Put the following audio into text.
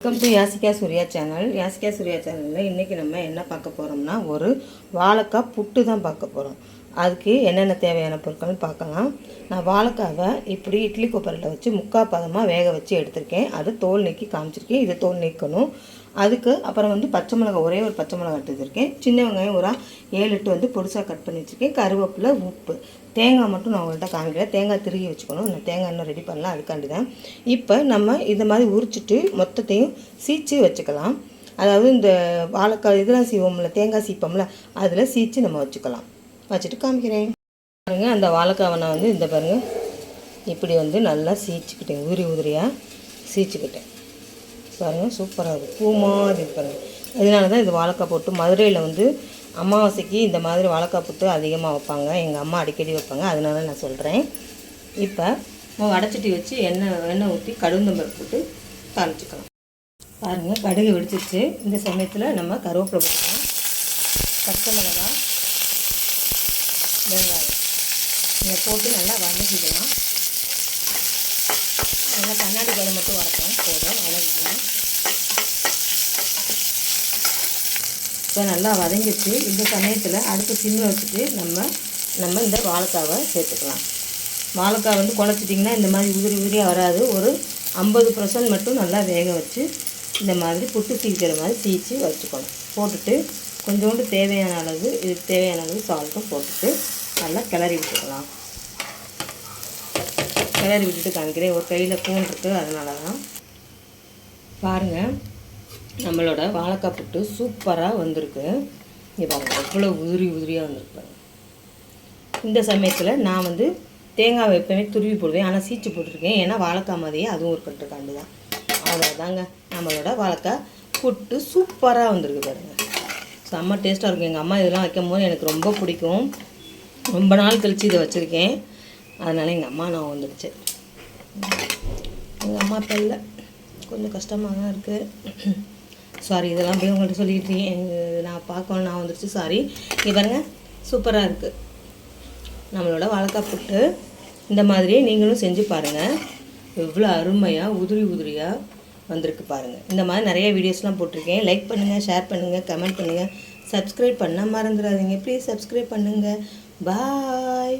Welcome to Yasika Surya channel Yasika Surya சேனலில் இன்றைக்கி நம்ம என்ன பார்க்க போகிறோம்னா ஒரு வாழைக்காய் புட்டு தான் பார்க்க போகிறோம் அதுக்கு என்னென்ன தேவையான பொருட்கள்னு பார்க்கலாம். நான் வாழைக்காவை இப்படி இட்லி குப்பரில் வச்சு முக்கால் பதமாக வேக வச்சு எடுத்திருக்கேன். அது தோல் நீக்கி காமிச்சிருக்கேன். இது தோல் நீக்கணும். அதுக்கு அப்புறம் வந்து பச்சை மிளகாய் ஒரே ஒரு பச்சை மிளகாய் எடுத்துருக்கேன் சின்ன வெங்காயம் ஒரு ஏழு எட்டு வந்து பொடிசாக கட் பண்ணி வச்சுருக்கேன். கருவேப்பிலை உப்பு. தேங்காய் மட்டும் நான் உங்கள்கிட்ட காமிக்கல. தேங்காய் திருகி வச்சுக்கணும். நான் தேங்காய் இன்னும் ரெடி பண்ணலாம் அதுக்காண்டி தான். இப்போ நம்ம இந்த மாதிரி உரிச்சிட்டு மொத்தத்தையும் சீச்சு வச்சுக்கலாம். அதாவது இந்த வாழைக்காய் இதெல்லாம் சீவோம்ல தேங்காய் சீப்போம்ல அதில் சீச்சு நம்ம வச்சுக்கலாம். வச்சுட்டு காமிக்கிறேன். பாருங்க அந்த வாழைக்காவை நான் வந்து இந்த பாருங்க. இப்படி வந்து நல்லா சீச்சுக்கிட்டேன் உதிரி உதிரியாக சீச்சுக்கிட்டேன். பாருங்கள் சூப்பராக இருக்கும் பூ மாதிரி இது பாருங்கள் இதனால தான் இது வாழைக்காய் போட்டு மதுரையில் வந்து அமாவாசைக்கு இந்த மாதிரி வாழைக்காய் போட்டு அதிகமாக வைப்பாங்க. எங்கள் அம்மா அடிக்கடி வைப்பாங்க. அதனால நான் சொல்கிறேன் இப்போ நம்ம வடைச்சட்டி வச்சு எண்ணெய் எண்ணெய் ஊற்றி கடுந்தம்பருப்பு போட்டு காமிச்சிக்கலாம். பாருங்கள் கடுகு வெடிச்சிருச்சு. இந்த சமயத்தில் நம்ம கருவேப்பிலை போட்டுக்கலாம். பச்சை மிளகாய் வெங்காயம். இதை போட்டு நல்லா வதக்கிக்கலாம். நல்லா கண்ணாடி பழம் மட்டும் வரட்டும் போதும் வதக்கிக்கலாம். இப்போ நல்லா வதங்கிச்சு இந்த சமயத்தில் அடுப்பு சிம்மில் வச்சுட்டு நம்ம நம்ம இந்த வாழைக்காவை சேர்த்துக்கலாம். வாழைக்காய் வந்து குழச்சிட்டிங்கன்னா இந்த மாதிரி உதிரி உதிரியாக வராது. ஒரு ஐம்பது பர்சன்ட் மட்டும் நல்லா வேக வச்சு இந்த மாதிரி புட்டு சீக்கிற மாதிரி சீச்சு வச்சுக்கணும். போட்டுட்டு கொஞ்சோண்டு தேவையான அளவு இதுக்கு தேவையான அளவு சால்ட்டும் போட்டுட்டு நல்லா கிளறி விட்டுக்கலாம். கிளறி விட்டுட்டு காமிக்கிறேன். ஒரு கையில் பூன் இருக்குது அதனால தான் பாருங்கள் நம்மளோட வாழைக்காய் புட்டு சூப்பராக வந்திருக்கு. இங்கே பாருங்கள் எவ்வளோ உதிரி உதிரியாக வந்திருக்கு இந்த சமயத்தில் நான் வந்து தேங்காய் எப்பவுமே துருவி போடுவேன். ஆனால் சீச்சு போட்டிருக்கேன். ஏன்னா வாழைக்காய் மாதிரியே அதுவும் ஒரு கட்டுக்காண்டு தான் அவ்வளோதாங்க நம்மளோட வாழைக்காய் புட்டு சூப்பராக வந்திருக்கு பாருங்கள் செம்ம டேஸ்ட்டாக இருக்கும். எங்கள் அம்மா இதெல்லாம் வைக்கும் போது எனக்கு ரொம்ப பிடிக்கும். ரொம்ப நாள் கழித்து இதை வச்சுருக்கேன். அதனால் எங்கள் அம்மா நான் வந்துடுச்சு எங்கள் அம்மா இப்போ இல்லை. கொஞ்சம் கஷ்டமாக தான் இருக்குது சாரி இதெல்லாம் போய் உங்கள்கிட்ட சொல்லிட்டு இருக்கேன். நான் பார்க்கணும் நான் வந்துடுச்சு. சாரி இங்கே பாருங்கள் சூப்பராக இருக்குது நம்மளோட வாழைக்காய் புட்டு. இந்த மாதிரியே நீங்களும் செஞ்சு பாருங்கள் எவ்வளோ அருமையாக உதிரி உதிரியாக வந்திருக்கு பாருங்கள் இந்த மாதிரி நிறைய வீடியோஸ்லாம் போட்டிருக்கேன். லைக் பண்ணுங்கள் ஷேர் பண்ணுங்கள் கமெண்ட் பண்ணுங்கள் சப்ஸ்கிரைப் பண்ண மறந்துடாதீங்க. ப்ளீஸ் சப்ஸ்கிரைப் பண்ணுங்கள் பாய்